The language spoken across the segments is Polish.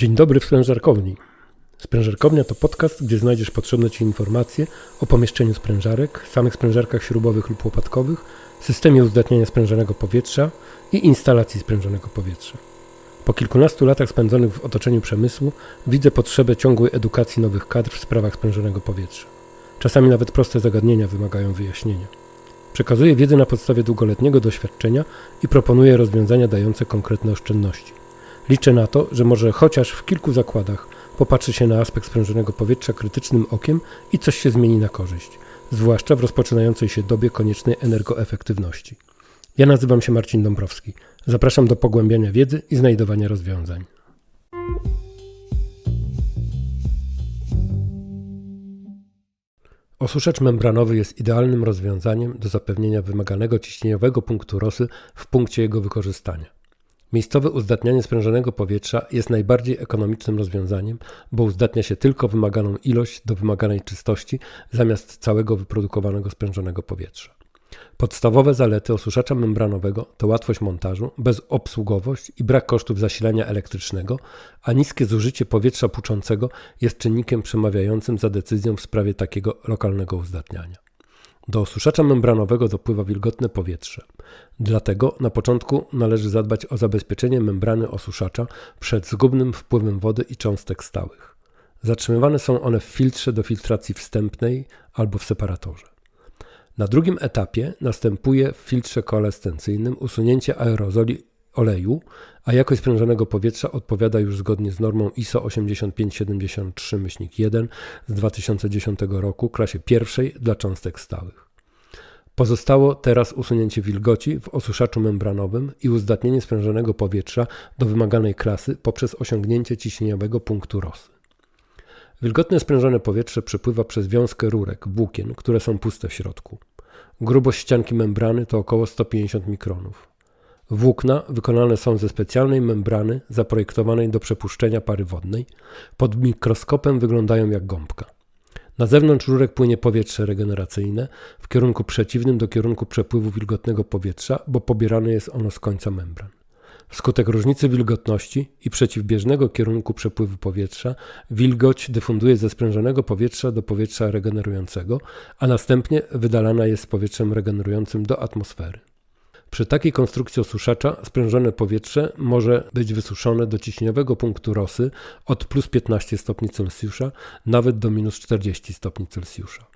Dzień dobry w sprężarkowni. Sprężarkownia to podcast, gdzie znajdziesz potrzebne Ci informacje o pomieszczeniu sprężarek, samych sprężarkach śrubowych lub łopatkowych, systemie uzdatniania sprężonego powietrza i instalacji sprężonego powietrza. Po kilkunastu latach spędzonych w otoczeniu przemysłu widzę potrzebę ciągłej edukacji nowych kadr w sprawach sprężonego powietrza. Czasami nawet proste zagadnienia wymagają wyjaśnienia. Przekazuję wiedzę na podstawie długoletniego doświadczenia i proponuję rozwiązania dające konkretne oszczędności. Liczę na to, że może chociaż w kilku zakładach popatrzy się na aspekt sprężonego powietrza krytycznym okiem i coś się zmieni na korzyść, zwłaszcza w rozpoczynającej się dobie koniecznej energoefektywności. Ja nazywam się Marcin Dąbrowski. Zapraszam do pogłębiania wiedzy i znajdowania rozwiązań. Osuszacz membranowy jest idealnym rozwiązaniem do zapewnienia wymaganego ciśnieniowego punktu rosy w punkcie jego wykorzystania. Miejscowe uzdatnianie sprężonego powietrza jest najbardziej ekonomicznym rozwiązaniem, bo uzdatnia się tylko wymaganą ilość do wymaganej czystości zamiast całego wyprodukowanego sprężonego powietrza. Podstawowe zalety osuszacza membranowego to łatwość montażu, bezobsługowość i brak kosztów zasilania elektrycznego, a niskie zużycie powietrza puczącego jest czynnikiem przemawiającym za decyzją w sprawie takiego lokalnego uzdatniania. Do osuszacza membranowego dopływa wilgotne powietrze. Dlatego na początku należy zadbać o zabezpieczenie membrany osuszacza przed zgubnym wpływem wody i cząstek stałych. Zatrzymywane są one w filtrze do filtracji wstępnej albo w separatorze. Na drugim etapie następuje w filtrze koalescencyjnym usunięcie aerozoli oleju, a jakość sprężonego powietrza odpowiada już zgodnie z normą ISO 8573-1 z 2010 roku, klasie pierwszej dla cząstek stałych. Pozostało teraz usunięcie wilgoci w osuszaczu membranowym i uzdatnienie sprężonego powietrza do wymaganej klasy poprzez osiągnięcie ciśnieniowego punktu rosy. Wilgotne sprężone powietrze przepływa przez wiązkę rurek, włókien, które są puste w środku. Grubość ścianki membrany to około 150 mikronów. Włókna wykonane są ze specjalnej membrany zaprojektowanej do przepuszczenia pary wodnej. Pod mikroskopem wyglądają jak gąbka. Na zewnątrz rurek płynie powietrze regeneracyjne w kierunku przeciwnym do kierunku przepływu wilgotnego powietrza, bo pobierane jest ono z końca membran. Wskutek różnicy wilgotności i przeciwbieżnego kierunku przepływu powietrza, wilgoć dyfunduje ze sprężonego powietrza do powietrza regenerującego, a następnie wydalana jest z powietrzem regenerującym do atmosfery. Przy takiej konstrukcji osuszacza sprężone powietrze może być wysuszone do ciśnieniowego punktu rosy od plus 15 stopni Celsjusza nawet do minus 40 stopni Celsjusza.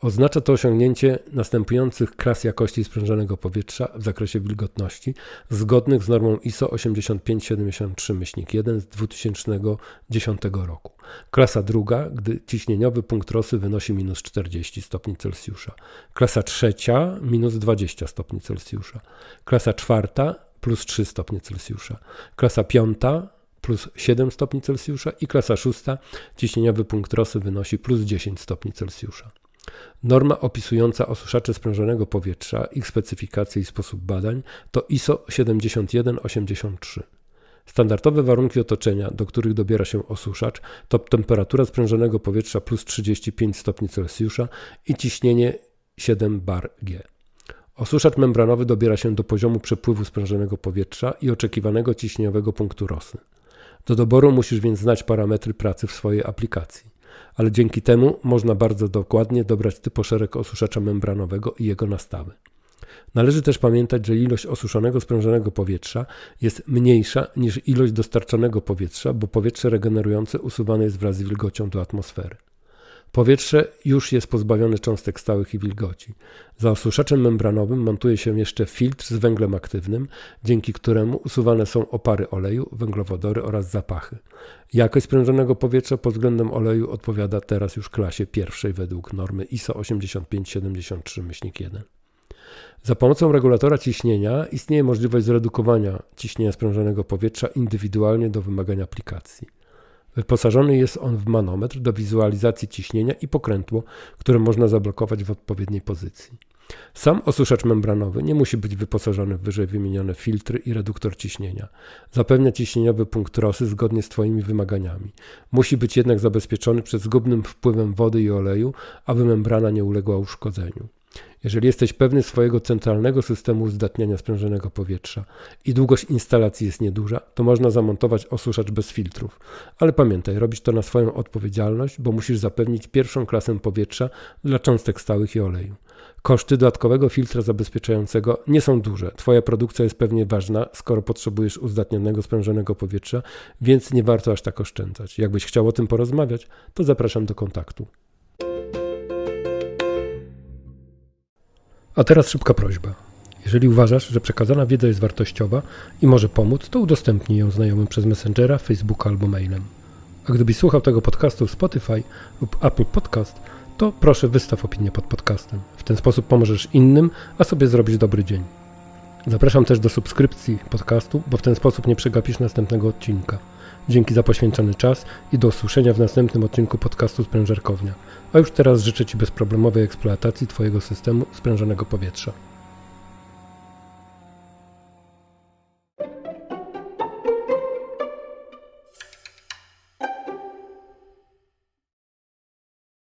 Oznacza to osiągnięcie następujących klas jakości sprężonego powietrza w zakresie wilgotności, zgodnych z normą ISO 8573-1 z 2010 roku. Klasa druga, gdy ciśnieniowy punkt rosy wynosi minus 40 stopni Celsjusza. Klasa trzecia minus 20 stopni Celsjusza. Klasa czwarta plus 3 stopnie Celsjusza. Klasa piąta plus 7 stopni Celsjusza i klasa szósta ciśnieniowy punkt rosy wynosi plus 10 stopni Celsjusza. Norma opisująca osuszacze sprężonego powietrza, ich specyfikację i sposób badań to ISO 7183. Standardowe warunki otoczenia, do których dobiera się osuszacz, to temperatura sprężonego powietrza plus 35 stopni Celsjusza i ciśnienie 7 bar G. Osuszacz membranowy dobiera się do poziomu przepływu sprężonego powietrza i oczekiwanego ciśnieniowego punktu rosy. Do doboru musisz więc znać parametry pracy w swojej aplikacji ale dzięki temu można bardzo dokładnie dobrać typoszereg osuszacza membranowego i jego nastawy. Należy też pamiętać, że ilość osuszonego sprężonego powietrza jest mniejsza niż ilość dostarczanego powietrza, bo powietrze regenerujące usuwane jest wraz z wilgocią do atmosfery. Powietrze już jest pozbawione cząstek stałych i wilgoci. Za osuszaczem membranowym montuje się jeszcze filtr z węglem aktywnym, dzięki któremu usuwane są opary oleju, węglowodory oraz zapachy. Jakość sprężonego powietrza pod względem oleju odpowiada teraz już klasie pierwszej według normy ISO 8573-1. Za pomocą regulatora ciśnienia istnieje możliwość zredukowania ciśnienia sprężonego powietrza indywidualnie do wymagań aplikacji. Wyposażony jest on w manometr do wizualizacji ciśnienia i pokrętło, które można zablokować w odpowiedniej pozycji. Sam osuszacz membranowy nie musi być wyposażony w wyżej wymienione filtry i reduktor ciśnienia. Zapewnia ciśnieniowy punkt rosy zgodnie z Twoimi wymaganiami. Musi być jednak zabezpieczony przed zgubnym wpływem wody i oleju, aby membrana nie uległa uszkodzeniu. Jeżeli jesteś pewny swojego centralnego systemu uzdatniania sprężonego powietrza i długość instalacji jest nieduża, to można zamontować osuszacz bez filtrów. Ale pamiętaj, robić to na swoją odpowiedzialność, bo musisz zapewnić pierwszą klasę powietrza dla cząstek stałych i oleju. Koszty dodatkowego filtra zabezpieczającego nie są duże. Twoja produkcja jest pewnie ważna, skoro potrzebujesz uzdatnionego sprężonego powietrza, więc nie warto aż tak oszczędzać. Jakbyś chciał o tym porozmawiać, to zapraszam do kontaktu. A teraz szybka prośba. Jeżeli uważasz, że przekazana wiedza jest wartościowa i może pomóc, to udostępnij ją znajomym przez Messengera, Facebooka albo mailem. A gdybyś słuchał tego podcastu w Spotify lub Apple Podcast, to proszę wystaw opinię pod podcastem. W ten sposób pomożesz innym, a sobie zrobisz dobry dzień. Zapraszam też do subskrypcji podcastu, bo w ten sposób nie przegapisz następnego odcinka. Dzięki za poświęcony czas i do usłyszenia w następnym odcinku podcastu Sprężarkownia. A już teraz życzę Ci bezproblemowej eksploatacji Twojego systemu sprężonego powietrza.